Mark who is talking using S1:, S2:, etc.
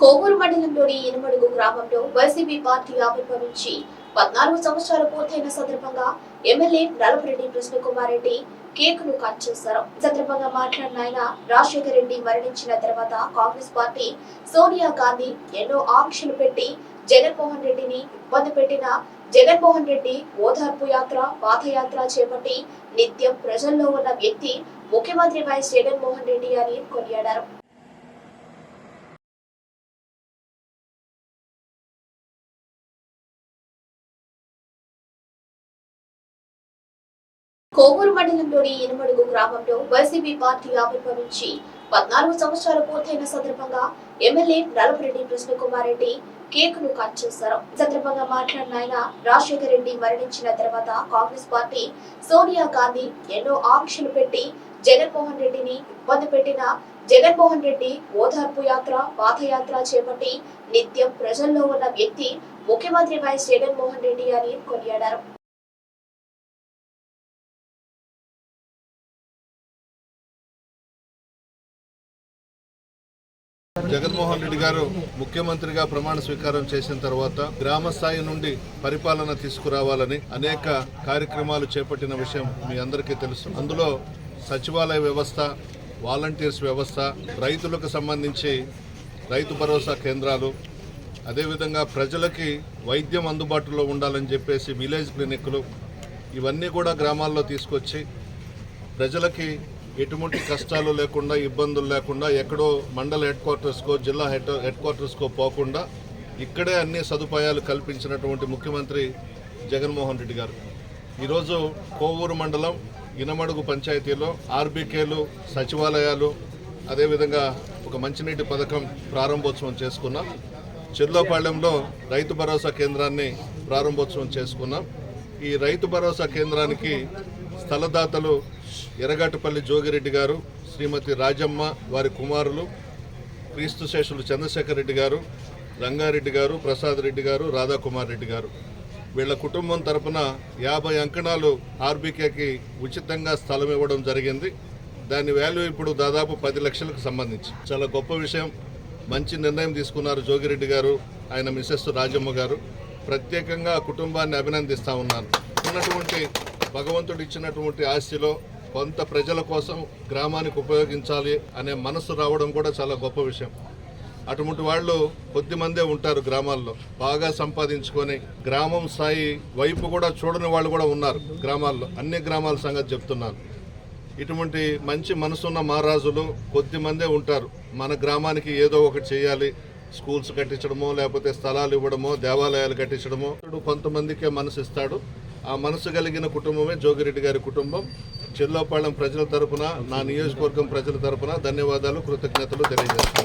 S1: కోవూరు మండలంలోని ఇనుమడుగు గ్రామంలో YCP party ఆవిర్భవించి పద్నాలుగు సంవత్సరాలు పూర్తయిన సందర్భంగా ఎమ్మెల్యే నలపరెడ్డి కృష్ణకుమార్ రెడ్డి కేకును కట్ చేశారు. సందర్భంగా మాట్లాడిన ఆయన రాజశేఖర రెడ్డి మరణించిన తర్వాత కాంగ్రెస్ పార్టీ సోనియా గాంధీ ఎన్నో ఆంక్షలు పెట్టి జగన్మోహన్ రెడ్డిని ఇబ్బంది పెట్టిన జగన్మోహన్ రెడ్డి ఓదార్పు యాత్ర పాదయాత్ర చేపట్టి నిత్యం ప్రజల్లో ఉన్న వ్యక్తి ముఖ్యమంత్రి వైఎస్ జగన్మోహన్ రెడ్డి అని కొనియాడారు. కోవూరు మండలంలోని ఇనుమడుగు గ్రామంలో వైసీపీ పార్టీ ఆవిర్భవించి పద్నాలుగు సంవత్సరాలు పూర్తయిన సందర్భంగా ఎమ్మెల్యే నలపరెడ్డి కృష్ణకుమార్ రెడ్డి కేక్ను కట్ చేశారు. సందర్భంగా మాట్లాడిన ఆయన రాజశేఖర రెడ్డి మరణించిన తర్వాత కాంగ్రెస్ పార్టీ సోనియా గాంధీ ఎన్నో ఆంక్షలు పెట్టి జగన్మోహన్ రెడ్డిని ఇబ్బంది పెట్టిన జగన్మోహన్ రెడ్డి ఓదార్పు యాత్ర పాదయాత్ర చేపట్టి నిత్యం ప్రజల్లో ఉన్న వ్యక్తి ముఖ్యమంత్రి వైఎస్ జగన్మోహన్ రెడ్డి అని కొనియాడారు.
S2: జగన్మోహన్ రెడ్డి గారు ముఖ్యమంత్రిగా ప్రమాణ స్వీకారం చేసిన తర్వాత గ్రామ స్థాయి నుండి పరిపాలన తీసుకురావాలని అనేక కార్యక్రమాలు చేపట్టిన విషయం మీ అందరికీ తెలుసు. అందులో సచివాలయ వ్యవస్థ వాలంటీర్స్ వ్యవస్థ రైతులకు సంబంధించి రైతు భరోసా కేంద్రాలు అదేవిధంగా ప్రజలకి వైద్యం అందుబాటులో ఉండాలని చెప్పేసి విలేజ్ క్లినిక్లు ఇవన్నీ కూడా గ్రామాల్లో తీసుకొచ్చి ప్రజలకి ఎటువంటి కష్టాలు లేకుండా ఇబ్బందులు లేకుండా ఎక్కడో మండల హెడ్ క్వార్టర్స్కో జిల్లా హెడ్ హెడ్ క్వార్టర్స్కో పోకుండా ఇక్కడే అన్ని సదుపాయాలు కల్పించినటువంటి ముఖ్యమంత్రి జగన్మోహన్ రెడ్డి గారు. ఈరోజు కోవూరు మండలం ఇనమడుగు పంచాయతీలో ఆర్బీకేలు సచివాలయాలు అదేవిధంగా ఒక మంచినీటి పథకం ప్రారంభోత్సవం చేసుకున్నాం. చెర్లోపాళ్యంలో రైతు భరోసా కేంద్రాన్ని ప్రారంభోత్సవం చేసుకున్నాం. ఈ రైతు భరోసా కేంద్రానికి స్థలదాతలు ఎరగాటపల్లి జోగిరెడ్డి గారు శ్రీమతి రాజమ్మ వారి కుమారులు క్రీస్తు శేషులు చంద్రశేఖర్ రెడ్డి గారు రంగారెడ్డి గారు ప్రసాద్ రెడ్డి గారు రాధాకుమార్ రెడ్డి గారు. వీళ్ళ కుటుంబం తరపున యాభై అంకణాలు ఆర్బీకేకి ఉచితంగా స్థలం ఇవ్వడం జరిగింది. దాని వాల్యూ ఇప్పుడు దాదాపు పది లక్షలకు సంబంధించి. చాలా గొప్ప విషయం. మంచి నిర్ణయం తీసుకున్నారు జోగిరెడ్డి గారు ఆయన మిసెస్ రాజమ్మ గారు. ప్రత్యేకంగా కుటుంబాన్ని అభినందిస్తా ఉన్నాను. ఉన్నటువంటి భగవంతుడు ఇచ్చినటువంటి ఆస్తిలో కొంత ప్రజల కోసం గ్రామానికి ఉపయోగించాలి అనే మనసు రావడం కూడా చాలా గొప్ప విషయం. అటువంటి వాళ్ళు కొద్ది మందే ఉంటారు గ్రామాల్లో. బాగా సంపాదించుకొని గ్రామం స్థాయి వైపు కూడా చూడని వాళ్ళు కూడా ఉన్నారు గ్రామాల్లో. అన్ని గ్రామాల సంగతి చెప్తున్నాను. ఇటువంటి మంచి మనసున్న మహారాజులు కొద్ది మందే ఉంటారు. మన గ్రామానికి ఏదో ఒకటి చేయాలి. స్కూల్స్ కట్టించడమో లేకపోతే స్థలాలు ఇవ్వడమో దేవాలయాలు కట్టించడమో. కొంతమందికే మనసు ఇస్తాడు. ఆ మనసు కలిగిన కుటుంబమే జోగిరెడ్డి గారి కుటుంబం. చెల్లోపాళెం ప్రజల తరపున నా నియోజకవర్గం ప్రజల తరపున ధన్యవాదాలు కృతజ్ఞతలు తెలియజేస్తాను